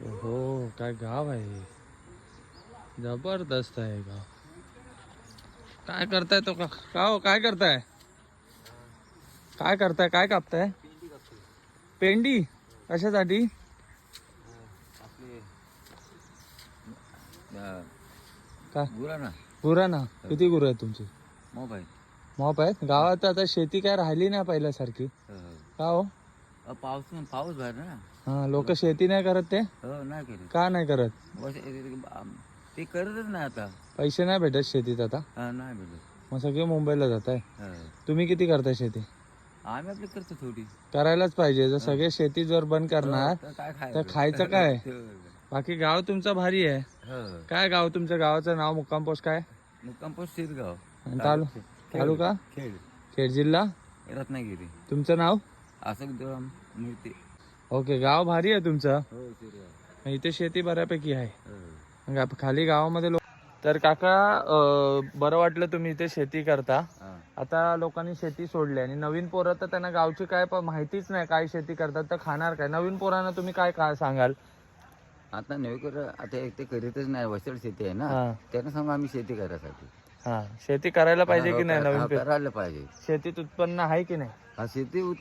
हो काय गाव आहे? हे. जबरदस्त आहे गाव. काय करताय तो का? हो, काय करताय? काय करताय? काय कापताय? पेंडी? कशासाठी? का? गुरा ना गुरा ना किती गुरु आहेत तुमची? मोबाईल मॉप आहेत? गावात आता शेती काय राहिली नाही पहिल्यासारखी. का हो? पाऊस पाऊस बाहेर ना. हा लोक शेती नाही करत ते? हो नाही का नाही करत? ते करतच नाही आता. पैसे नाही भेटत शेतीत आता? हा, नाही भेटत. मग सगळे मुंबईला जात आहे. हो. तुम्ही किती करताय शेती? आम्ही आपली करतो थोडी. करायलाच पाहिजे. जर सगळे शेती जर बंद करणार तर काय खाय तर खायचं काय? बाकी गाव तुमचं भारी आहे. हो. काय गाव तुमच्या गावाचं नाव मुक्काम पोस्ट काय? मुक्काम पोस्ट शिरगाव. तालु तालुका? खेड. खेड जिल्हा? रत्नागिरी. तुमचं नाव? असं मूर्ती. ओके गाव भारी आहे तुमचं. हो इथे शेती बऱ्यापैकी आहे. हो. मग आप- खाली गावामध्ये लोक तर काका अं, बरं वाटलं तुम्ही इथे शेती करता. हा. आता लोकांनी शेती सोडली आणि नवीन पोरं तर त्यांना गावची काय प- माहितीच नाही काय शेती करतात तर खाणार काय? नवीन पोरांना तुम्ही काय काय सांगाल? आता नवी कर आता एक ते करीतच नाही वसळ शेती आहे ना. हा. त्यांना सांगू आम्ही शेती करायसाठी. हा. शेती करायला पाहिजे की नाही हा, नवीन पिढी? करायला पाहिजे. शेतीत उत्पन्न आहे की नाही? हा शेती उत-